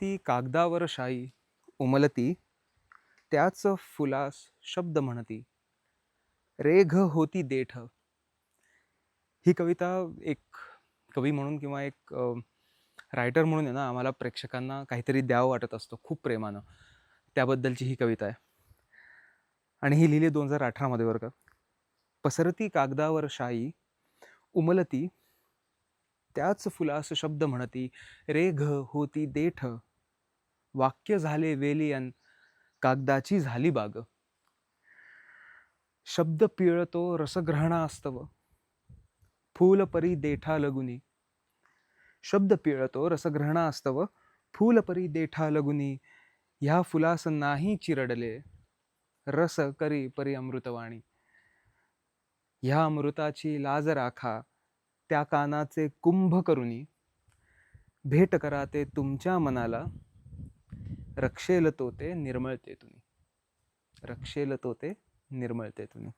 ती कागदावर शाई उमलती त्याच फुलास शब्द म्हणती रेघ होती देठ. ही कविता एक कवी म्हणून किंवा एक रायटर म्हणून आहे ना आम्हाला प्रेक्षकांना काहीतरी द्यावं वाटत असतं खूप प्रेमानं. त्याबद्दलची ही कविता आहे. आणि ही लिहिली दोन हजार अठरामध्ये बरं का. पसरती कागदावर शाई उमलती त्याच फुलास शब्द म्हणती रेघ होती देठ. वाक्य झाले वेलियन कागदाची झाली बाग. शब्द पिळतो रसग्रहणा असतव. फूल परी देठा लगुनी. शब्द पिळतो रसग्रहणा असतव. फूल परी देठा लगुनी. ह्या फुलास नाही चिरडले. रस करी परी अमृतवाणी. ह्या अमृताची लाज राखा त्या कानाचे कुंभ करुनी. भेट करा ते तुमच्या मनाला. रक्षेल तो ते निर्मळते तुम्ही. रक्षेल तो ते निर्मळते तुम्ही.